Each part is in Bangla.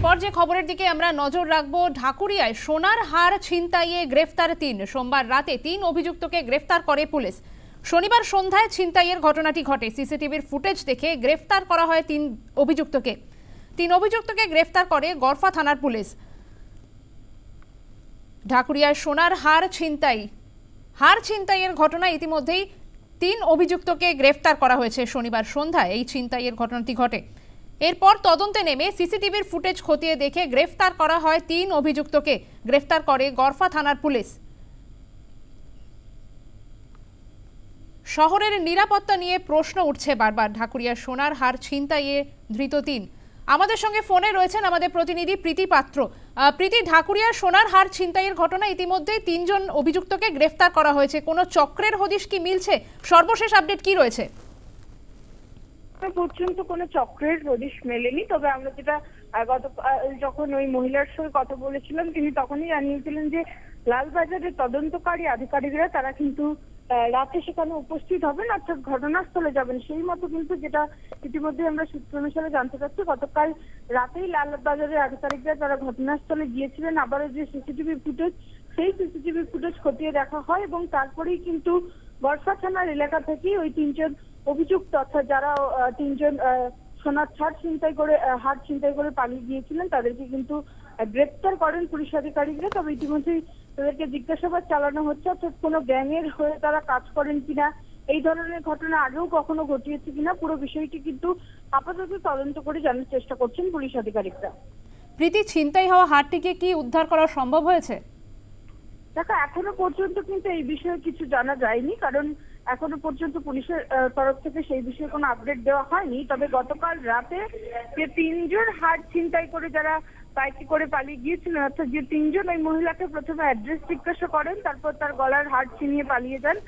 এরপর যে খবরের দিকে আমরা নজর রাখব, ঢাকুরিয়ায় সোনার হার ছিনতাইয়ে গ্রেফতার তিন। সোমবার রাতে তিন অভিযুক্তকে গ্রেফতার করে পুলিশ। শনিবার সন্ধ্যায় ছিনতাইয়ের ঘটনাটি ঘটে। সিসিটিভির ফুটেজ দেখে গ্রেফতার করা হয় তিন অভিযুক্তকে। তিন অভিযুক্তকে গ্রেফতার করে গরফা থানার পুলিশ। ঢাকুরিয়ায় সোনার হার ছিনতাই। হার ছিনতাইয়ের ঘটনা ইতিমধ্যেই তিন অভিযুক্তকে গ্রেফতার করা হয়েছে। শনিবার সন্ধ্যায় এই ছিনতাইয়ের ঘটনাটি ঘটে। এরপর তদন্তে নেমে সিসিটিভির ফুটেজ খতিয়ে দেখে গ্রেফতার করা হয় তিন অভিযুক্তকে। গ্রেফতার করে গরফা থানার পুলিশ। শহরের নিরাপত্তা নিয়ে প্রশ্ন উঠছে বারবার। ঢাকুরিয়ার সোনার হার ছিনতাইয়ে ধৃত তিন। আমাদের সঙ্গে ফোনে রয়েছেন আমাদের প্রতিনিধি প্রীতি পাত্র। প্রীতি, ঢাকুরিয়া সোনার হার ছিনতাইয়ের ঘটনা ইতিমধ্যেই তিনজন অভিযুক্তকে গ্রেফতার করা হয়েছে। কোনো চক্রের হদিশ কি মিলছে? সর্বশেষ আপডেট কি রয়েছে? পর্যন্ত কোনো চক্রের হদিশ মেলেনি। তবে আমরা যেটা গত যখন ওই মহিলার সঙ্গে কথা বলেছিলাম, তিনি তখনই জানিয়েছিলেন যে লালবাজারের তদন্তকারী আধিকারিকরা তারা কিন্তু রাতে সেখানে উপস্থিত হবেন, অর্থাৎ ঘটনাস্থলে যাবেন। সেই মতো কিন্তু যেটা ইতিমধ্যে আমরা সূত্র অনুসারে জানতে পারছি, গতকাল রাতেই লালবাজারের আধিকারিকরা তারা ঘটনাস্থলে গিয়েছিলেন। আবারও যে সিসিটিভি ফুটেজ, সেই সিসিটিভি ফুটেজ খতিয়ে দেখা হয় এবং তারপরেই কিন্তু বর্ষা থানার এলাকা থেকেই ওই তিনজন অভিযুক্ত অর্থাৎ যারা তিনজন সোনার ছাড় ছিনতাই করে হাট ছিনতাই করে পালিয়ে গিয়েছিলেন তাদেরকে কিন্তু গ্রেপ্তার করেন পুলিশ আধিকারিকরা। তবে ইতিমধ্যেই তাদেরকে জিজ্ঞাসাবাদ চালানো হচ্ছে অর্থাৎ কোনো গ্যাংয়ের হয়ে তারা কাজ করেন কিনা এই ধরনের ঘটনা আগেও কখনো ঘটিয়েছে কিনা পুরো বিষয়টি কিন্তু আপাতত তদন্ত করে জানার চেষ্টা করছেন পুলিশ আধিকারিকরা। প্রীতি ছিনতাই হওয়া হারটিকে কি উদ্ধার করা সম্ভব হয়েছে? দেখো এখনও পর্যন্ত কিন্তু এই বিষয়ে কিছু জানা যায়নি কারণ এখনও পর্যন্ত পুলিশের তরফ থেকে সেই বিষয়ে কোনো আপডেট দেওয়া হয়নি। তবে গতকাল রাতে যে তিনজন হাট ছিনতাই করে যারা বাইকে করে পালিয়ে গিয়েছিলেন, অর্থাৎ যে তিনজন ওই মহিলাকে প্রথমে অ্যাড্রেস জিজ্ঞাসা করেন, তারপর তার গলার হাট ছিনিয়ে পালিয়ে যান।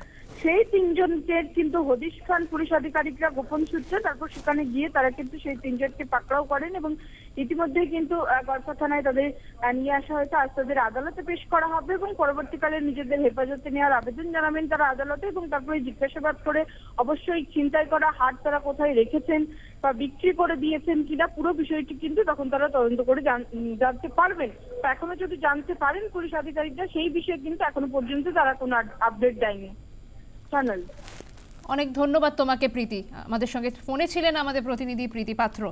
সেই তিনজনকে কিন্তু হদিশ খান পুলিশ আধিকারিকরা গোপন সূত্রে তারপর সেখানে গিয়ে তারা কিন্তু সেই তিনজনকে পাকড়াও করেন এবং ইতিমধ্যেই কিন্তু গড়পা থানায় তাদের নিয়ে আসা হয়েছে। আজ তাদের আদালতে পেশ করা হবে এবং পরবর্তীকালে নিজেদের হেফাজতে নেওয়ার আবেদন জানাবেন তারা আদালতে এবং তারপরে জিজ্ঞাসাবাদ করে অবশ্যই চিন্তায় করা হাট তারা কোথায় রেখেছেন বা বিক্রি করে দিয়েছেন কিনা পুরো বিষয়টি কিন্তু তখন তারা তদন্ত করে জান- জানতে পারবেন। এখনও যদি জানতে পারেন পুলিশ আধিকারিকরা, সেই বিষয়ে কিন্তু এখনও পর্যন্ত তারা কোনো আপডেট দেয়নি। অনেক ধন্যবাদ তোমাকে প্রীতি। আমাদের সঙ্গে ফোনে ছিলেন আমাদের প্রতিনিধি প্রীতি পাত্র।